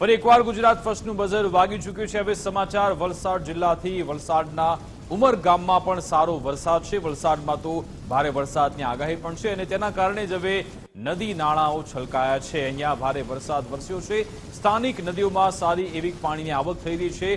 ફરી એકવાર ગુજરાત ફર્સ્ટનું બઝર વાગી ચૂક્યું છે. હવે સમાચાર, વલસાડ જિલ્લાથી. વલસાડના ઉમર ગામમાં પણ સારો વરસાદ છે. વલસાડમાં તો ભારે વરસાદની આગાહી પણ છે અને તેના કારણે જ હવે નદી નાળાઓ છલકાયા છે. અહીંયા ભારે વરસાદ વરસ્યો છે. સ્થાનિક નદીઓમાં સારી એવી પાણીની આવક થઈ રહી છે.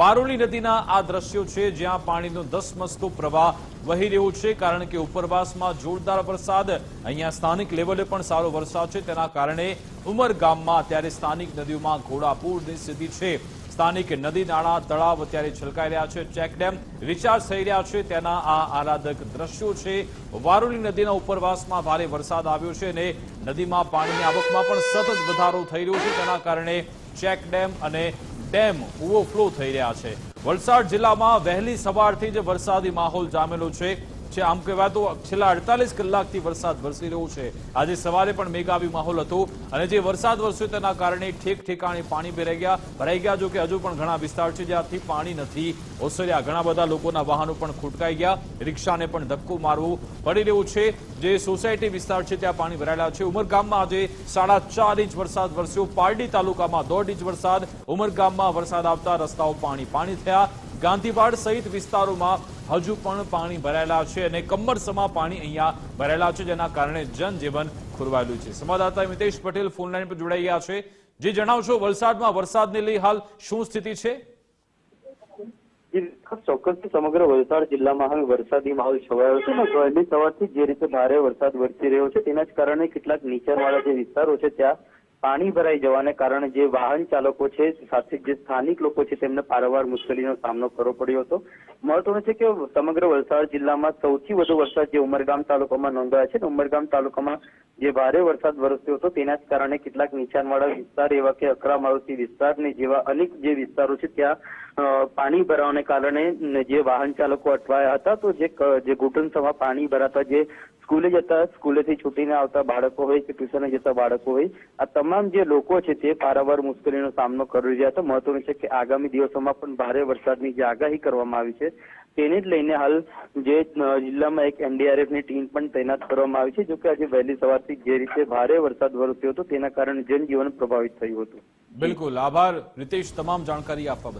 વારોલી નદીના આ દ્રશ્યો છે, જ્યાં પાણીનો ધસમસતો પ્રવાહ વહી રહ્યો છે, કારણ કે ઉપરવાસમાં જોરદાર વરસાદ. અહીંયા સ્થાનિક લેવલે પણ સારો વરસાદ છે. તેના કારણે ઉમરગામમાં અત્યારે સ્થાનિક નદીઓમાં ઘોડાપૂરની સ્થિતિ છે. સ્થાનિક નદી નાળા, તળાવ અત્યારે છલકાઈ રહ્યા છે. ચેકડેમ રિચાર્જ થઈ રહ્યા છે. તેના આ આહલાદક દ્રશ્યો છે. વારોલી નદીના ઉપરવાસમાં ભારે વરસાદ આવ્યો છે અને નદીમાં પાણીની આવકમાં પણ સતત વધારો થઈ રહ્યો છે. તેના કારણે ચેકડેમ અને ડેમ ઓવરફ્લો થઈ રહ્યા છે. વલસાડ જિલ્લામાં વહેલી સવારથી જ વરસાદી માહોલ જામેલો છે. છે. આમ કહેવાય તો છેલ્લા અડતાલીસ કલાકથી વરસાદ વરસી રહ્યો છે. આજે સવારે પણ મેઘાવી માહોલ હતો અને જે વરસાદ વરસ્યો તેના કારણે ઠેક ઠેકાણે પાણી ભરાઈ ગયા. ભરાઈ ગયા જો હજુ પણ ઘણા વિસ્તાર છે જ્યાંથી પાણી નથી ઓસર્યા. ઘણા બધા લોકોના વાહનો પણ ખૂટકાઈ ગયા. રિક્ષાને પણ ધક્કો મારવું પડી રહ્યું છે. જે સોસાયટી વિસ્તાર છે ત્યાં પાણી ભરાયેલા છે. ઉમરગામમાં આજે સાડા ચાર ઇંચ વરસાદ વરસ્યો. પારડી તાલુકામાં દોઢ ઇંચ વરસાદ. ઉમરગામમાં વરસાદ આવતા રસ્તાઓ પાણી પાણી થયા. ગાંધીવાડ સહિત વિસ્તારોમાં હજુ પણ પાણી ભરાયેલા છે અને કમરસમાં પાણી અહીંયા ભરાયેલા છે, જેના કારણે જનજીવન ખોરવાયેલું છે. સંવાદદાતા મિતેશ પટેલ ફોનલાઈન પર જોડાઈ ગયા છે. જે જણાવશો, વલસાડમાં વરસાદને લઈ હાલ શું સ્થિતિ છે? ચોક્કસ સમગ્ર વલસાડ જિલ્લામાં હવે વરસાદી માહોલ છવાયો છે અને વહેલી સવારથી જે રીતે ભારે વરસાદ વરસી રહ્યો છે, તેના જ કારણે કેટલાક નીચાણવાળા જે વિસ્તારો છે, ત્યાં પાણી ભરાઈ જવાને કારણે જે વાહન ચાલકો છે, સાથે જે સ્થાનિક લોકો છે, તેમને પારવાર મુશ્કેલીનો સામનો કરવો પડ્યો હતો. મહત્વનું છે કે સમગ્ર વલસાડ જિલ્લામાં સૌથી વધુ વરસાદ જે ઉમરગામ તાલુકામાં નોંધાયો છે ઉમરગામ તાલુકામાં જે ભારે વરસાદ વરસ્યો હતો, તેના જ કારણે કેટલાક નીચાણવાળા વિસ્તાર એવા કે અકરા મારુતિ વિસ્તારને જેવા અનેક જે વિસ્તારો છે, ત્યાં પાણી ભરાવાને કારણે જે વાહન ચાલકો અટવાયા હતા, તો જે ઘૂંટણસમાં પાણી ભરાતા જે સ્કૂલે જતા સ્કૂલેથી છૂટીને આવતા બાળકો હોય કે ટ્યુશને જતા બાળકો હોય, આ તમામ જે લોકો છે તે પારાવાર મુશ્કેલીનો સામનો કરી રહ્યા હતા. મહત્વનું છે કે આગામી દિવસોમાં પણ ભારે વરસાદની જે આગાહી કરવામાં આવી છે, તેને જ લઈને હાલ જે જિલ્લામાં એક એનડીઆરએફની ટીમ પણ તૈનાત કરવામાં આવી છે, જો કે આજે વહેલી સવારથી જે રીતે ભારે વરસાદ વરસ્યો હતો, તેના કારણે જનજીવન પ્રભાવિત થયું હતું. બિલકુલ. આભાર. રીતેશ, તમામ જાણકારી આપવા